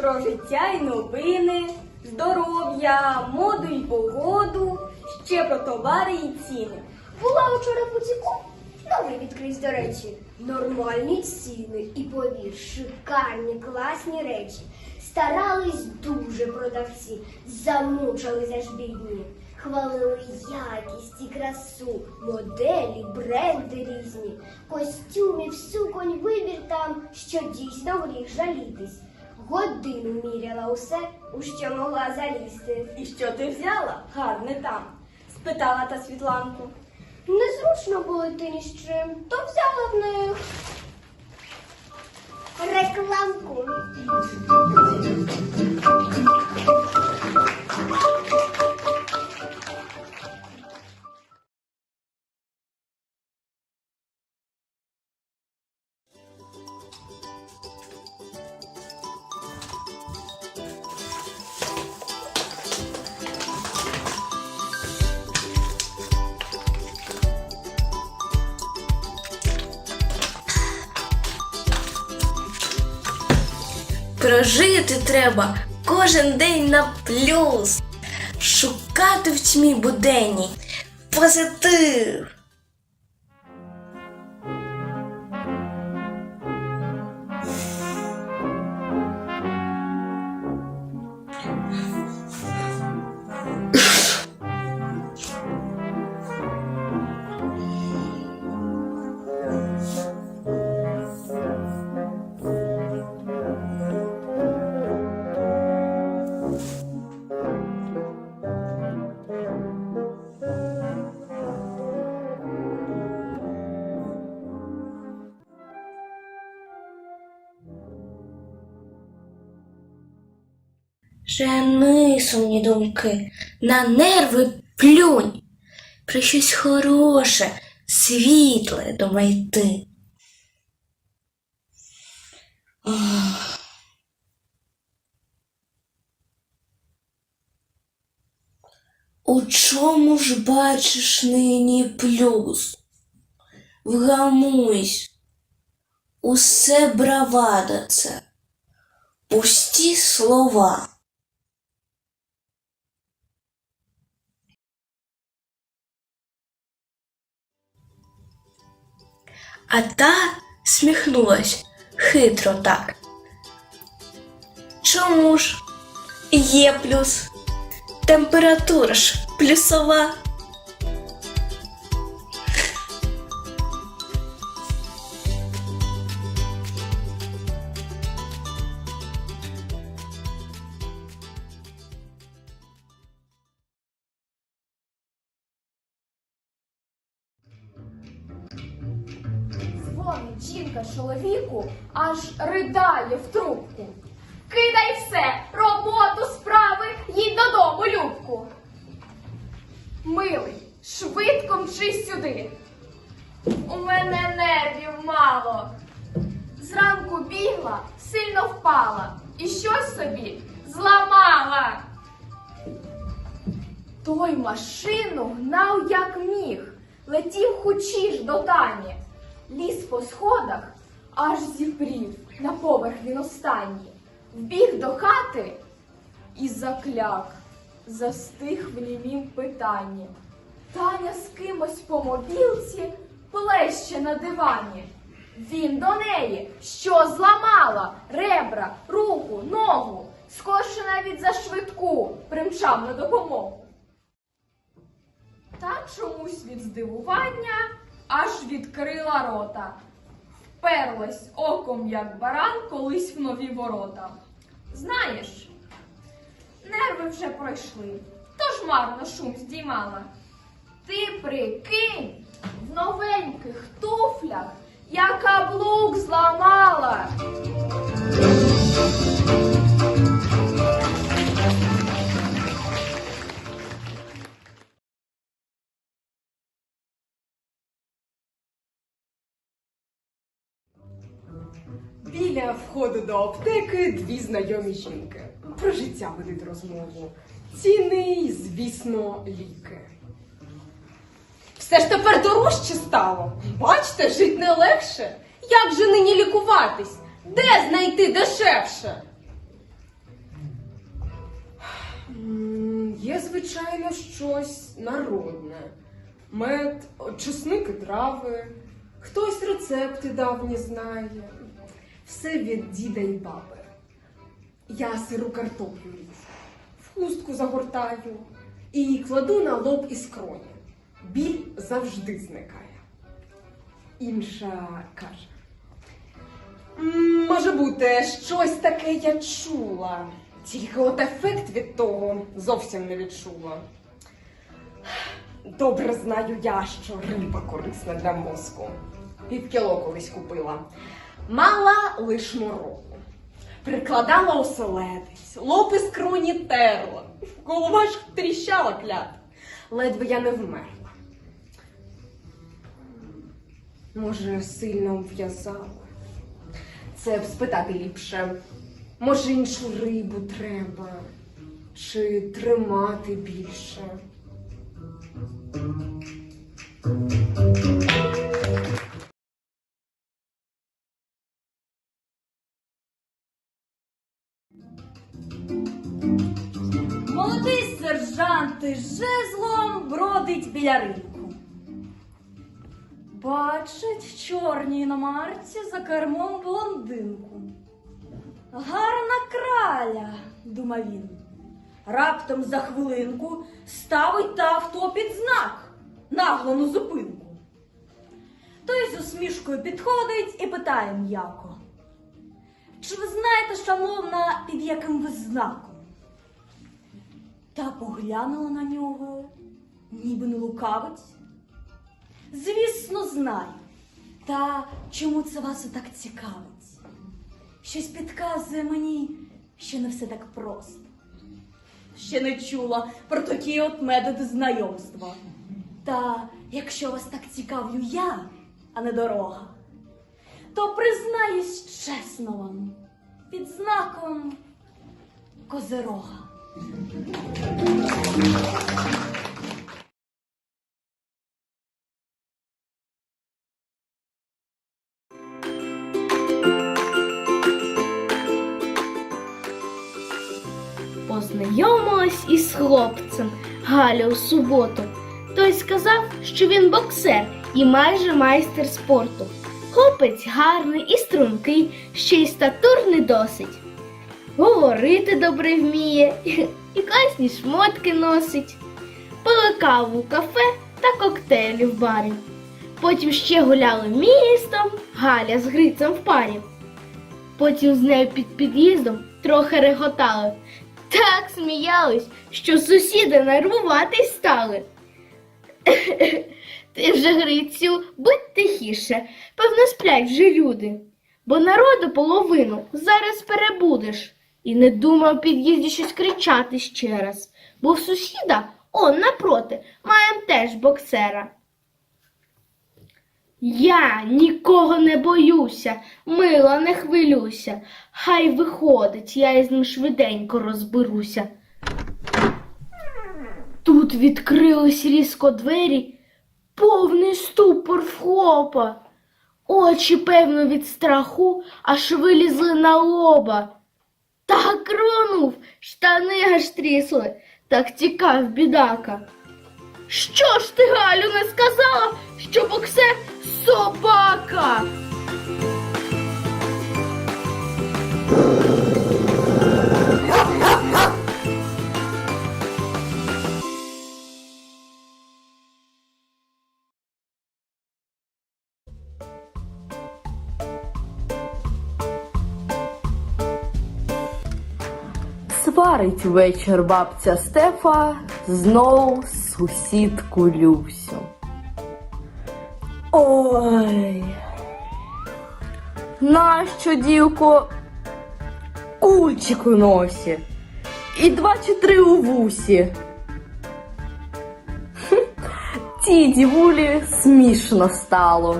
про життя і новини, здоров'я, моду і погоду, ще про товари і ціни. Була учора в бутіку, новий відкрись, до речі. Нормальні ціни і повір, шикарні, класні речі. Старались дуже продавці, замучились аж бідні. Хвалили якість і красу, моделі, бренди різні, костюмів, суконь, вибір там, що дійсно гріх жалітись. Годину міряла усе, у що могла залізти. І що ти взяла? Гарне там? спитала та Світланку. Незручно було йти ні з чим, то взяла в них рекламку. Прожити треба кожен день на плюс. Шукати в тьмі буденній позитив. Жени сумні думки, на нерви плюнь. Про щось хороше, світле думай ти. У чому ж бачиш нині плюс? Вгамуйсь, усе бравада це, пусті слова. А та сміхнулась хитро так. Чому ж є плюс? Температура ж плюсова. Мало. Зранку бігла, сильно впала і щось собі зламала. Той машину гнав як міг, летів хучіш до Тані. Ліз по сходах, аж зіпрів, на поверх він останній. Вбіг до хати і закляк, застиг в німім питанні. Таня з кимось по мобілці плеще на дивані. Він до неї, що зламала ребра, руку, ногу, скорше навіть за швидку примчав на допомогу. Та чомусь від здивування аж відкрила рота. Вперлась оком, як баран, колись в нові ворота. Знаєш, нерви вже пройшли, тож марно шум здіймала. Ти прикинь, в новеньких туфлях я каблук зламала. Біля входу до аптеки дві знайомі жінки. про життя ведуть розмову. Ціни, звісно, ліки. Все ж тепер дорожче стало. Бачите, жить не легше. Як же нині лікуватись? Де знайти дешевше? Є, звичайно, щось народне. Мед, чесник і трави. Хтось рецепти давні знає. Все від діда і баби. Я сиру картоплю в хустку загортаю і кладу на лоб і скроні. Біль завжди зникає. Інша каже. Може бути, щось таке я чула. Тільки от ефект від того зовсім не відчула. Добре знаю я, що риба корисна для мозку. Під кіло колись купила. Мала лиш мороку. Прикладала оселедець, лоб із кроні терла. Голова ж тріщала клята. Ледве я не вмерла. Може, сильно в'язала. Це спитати ліпше. Може, іншу рибу треба, чи тримати більше. Молодий сержант жезлом бродить біля ринку. Бачить в чорній іномарці за кермом блондинку. Гарна краля, думав він. Раптом за хвилинку ставить та авто під знак наглану зупинку. Той з усмішкою підходить і питає м'яко. Чи ви знаєте, шановна, під яким ви знаком? Та поглянула на нього, ніби не лукавить. Звісно, знаю. Та чому це вас так цікавить? Щось підказує мені, що не все так просто. Ще не чула про такі от методи знайомства. Та якщо вас так цікавлю я, а не дорога, то признаюсь чесно вам, під знаком Козирога. Познайомилась із хлопцем Галя у суботу. Той сказав, що він боксер і майже майстер спорту. Хлопець гарний і стрункий, ще й статурний досить. Говорити добре вміє і класні шмотки носить. Пили каву в кафе та коктейлі в барі. Потім ще гуляли містом, Галя з Грицем в парі. Потім з нею під під'їздом трохи реготали. Так сміялись, що сусіди нервуватись стали. Ти вже, Грицю, будь тихіше, певно, сплять вже люди. Бо народу половину зараз перебудеш. І не думав в під'їзді щось кричати ще раз, бо в сусіда, он напроти, маєм теж боксера. Я нікого не боюся, мила, не хвилюйся. Хай виходить, я із ним швиденько розберуся. Тут відкрились різко двері, повний ступор в хлопа. Очі, певно, від страху аж вилізли на лоба. Так рвонув, штани аж трісли, так тікав бідака. Що ж ти, Галю, не сказала, що боксер собака? Сварить вечір бабця Стефа знов сусідку Люсю. Ой. Нащо, дівко, кульчик у носі? І два чи три у вусі. Тій дівулі смішно стало.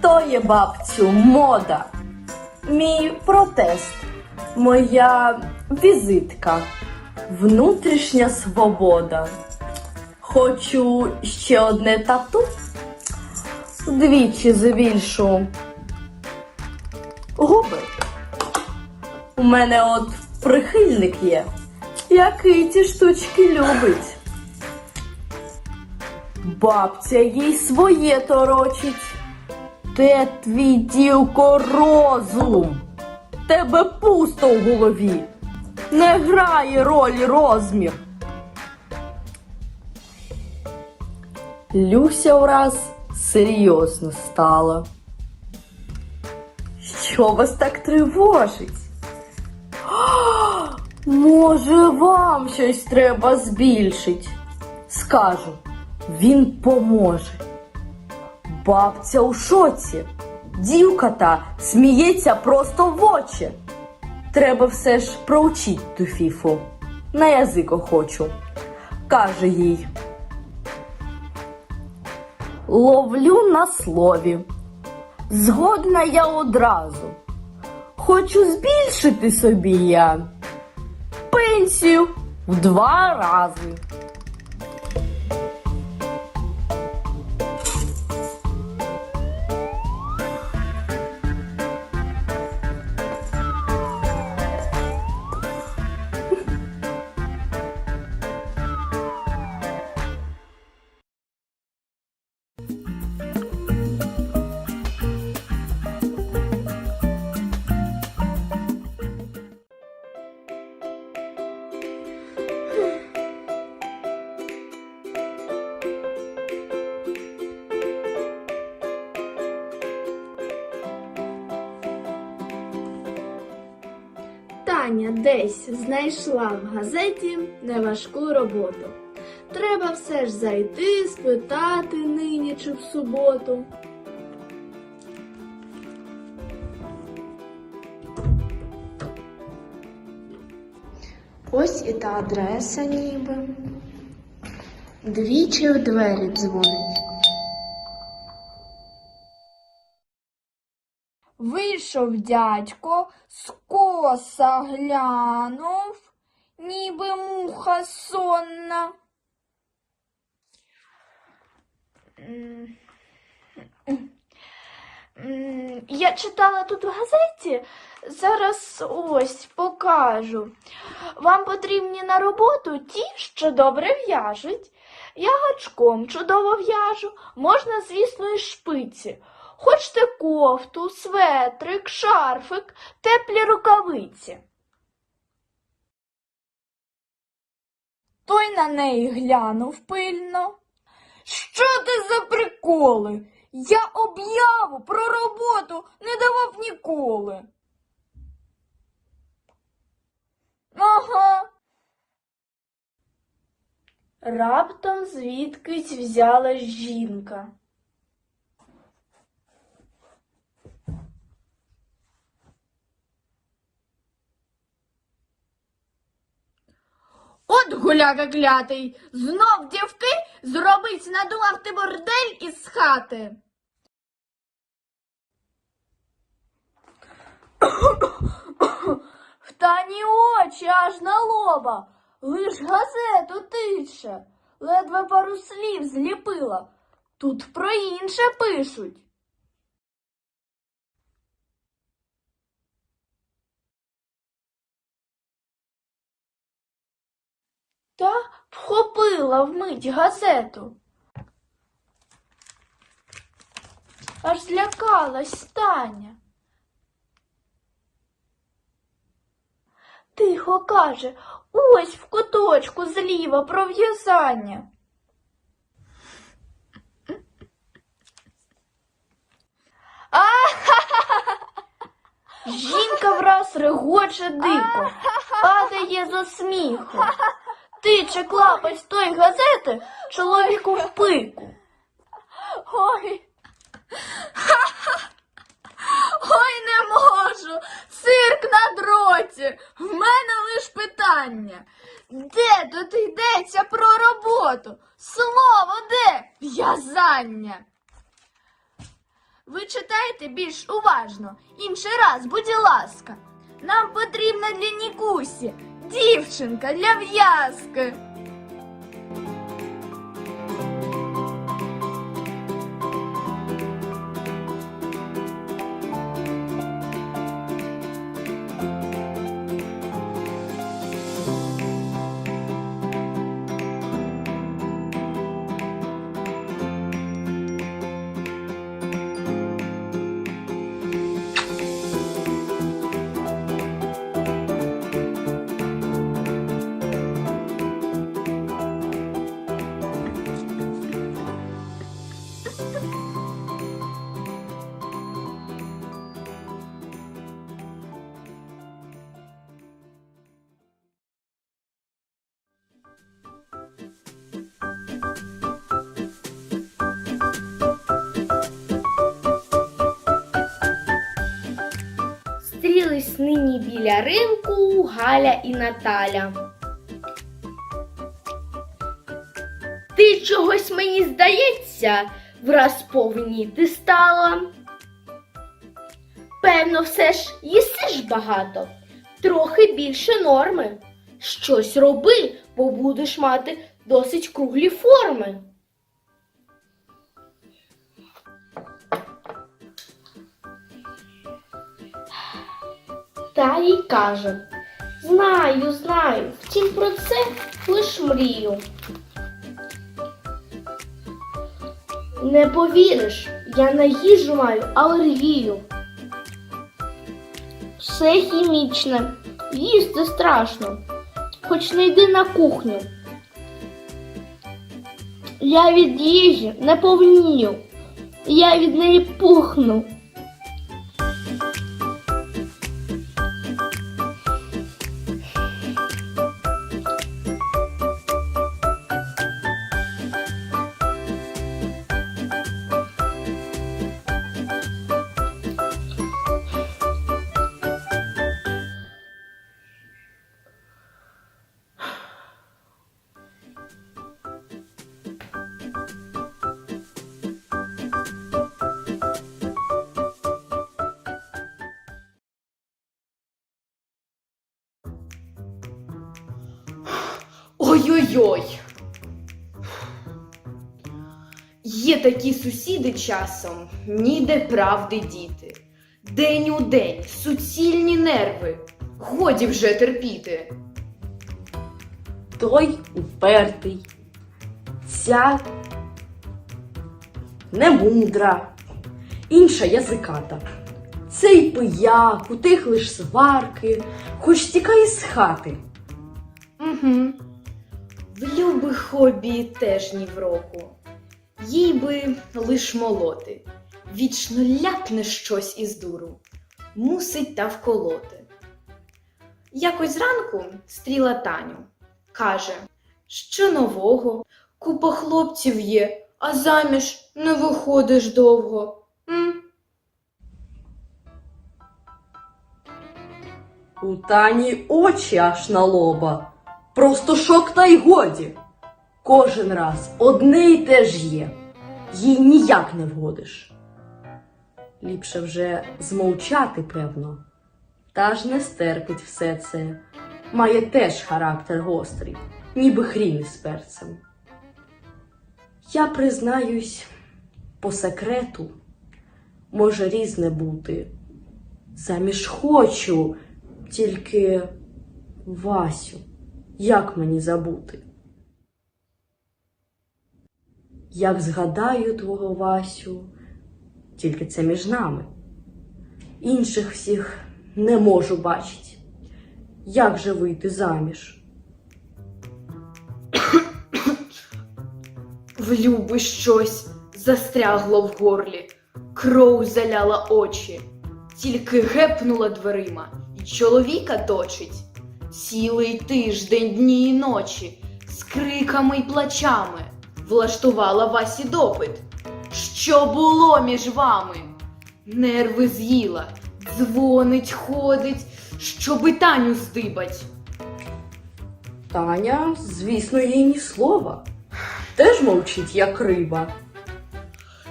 То є бабцю мода. Мій протест. Моя візитка. Внутрішня свобода. Хочу ще одне тату. Вдвічі збільшу губи. У мене от прихильник є, який ці штучки любить. Бабця їй своє торочить. Де твій дівко розум? Тебе пусто в голові. Не грає ролі розмір. Люся враз серйозно стала. Що вас так тривожить? Може, вам щось треба збільшить? Скажу, він поможе. Бабця у шоці. Дівка та сміється просто в очі. Треба все ж проучить ту фіфу. На язик охочу. Каже їй. Ловлю на слові. Згодна я одразу. Хочу збільшити собі я пенсію в два рази. Таня десь знайшла в газеті неважку роботу. Треба все ж зайти, спитати нині чи в суботу. Ось і та адреса ніби. Двічі в двері дзвонить. Вийшов дядько, скоса глянув, ніби муха сонна. Я читала тут в газеті, зараз ось покажу. Вам потрібні на роботу ті, що добре в'яжуть. Я гачком чудово в'яжу, можна, звісно, і шпиці. Хочете кофту, светрик, шарфик, теплі рукавиці. Той на неї глянув пильно. Що ти за приколи? Я об'яву про роботу не давав ніколи. Ага. Раптом звідкись взялась жінка. От гуляка клятий, знов дівки зробить надумав ти бордель із хати. В тані очі аж на лоба, лиш газету тише, ледве пару слів зліпила. Тут про інше пишуть. Та вхопила вмить газету. Аж злякалась Таня. Тихо каже, ось в куточку зліва про в'язання. Жінка враз регоче дико, падає за сміху. Тиче клапать з тої газети чоловіку в пику. Ой. Ой, не можу. Цирк на дроті. В мене лиш питання. Де тут йдеться про роботу? Слово де? В'язання. Ви читайте більш уважно. Інший раз, будь ласка. Нам потрібна для Нікусі дівчинка для в'язки. Нині ринку Галя і Наталя. Ти чогось мені здається, враз повніти стала. Певно, все ж їсиш багато, трохи більше норми. Щось роби, бо будеш мати досить круглі форми. Та й каже: Знаю, знаю, втім про це лиш мрію. Не повіриш, я на їжу маю алергію. Все хімічне, їсти страшно, хоч не йди на кухню. Я від їжі не повнію, я від неї пухну. Ой-ой-ой. Є такі сусіди часом, ніде правди діти. День у день суцільні нерви. Годі вже терпіти. Той упертий, ця немудра, інша язиката. Цей пияк, у тих лиш сварки, хоч тікай з хати. Угу. В любих хобі теж ні в року. Їй би лиш молоти. Вічно ляпне щось із дуру, мусить та вколоти. Якось зранку стріла Таню. Каже, що нового, купа хлопців є, а заміж не виходиш довго. М? У Тані очі аж на лоба. Просто шок та й годі. Кожен раз одне й те ж є. Їй ніяк не вгодиш. Ліпше вже змовчати, певно. Та ж не стерпить все це. Має теж характер гострий, ніби хрін із перцем. Я признаюсь, по секрету може різне бути. Заміж хочу, тільки Васю, як мені забути? Як згадаю твого Васю, тільки це між нами. Інших всіх не можу бачить. Як же вийти заміж? В Люби щось застрягло в горлі, кров заляла очі, тільки гепнула дверима, і чоловіка точить. Цілий тиждень, дні й ночі, з криками й плачами влаштувала Васі допит. Що було між вами? Нерви з'їла, дзвонить, ходить, щоби Таню здибать. Таня, звісно, їй ні слова. Теж мовчить, як риба.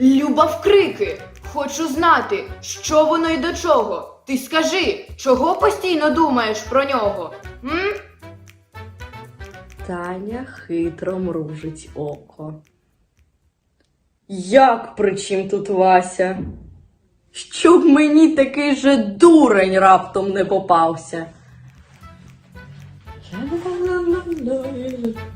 Люба в крики. Хочу знати, що воно й до чого. Ти скажи, чого постійно думаєш про нього? Таня хитро мружить око. Як при чим тут Вася? Щоб мені такий же дурень раптом не попався. Ла-ла-ла-ла-ла.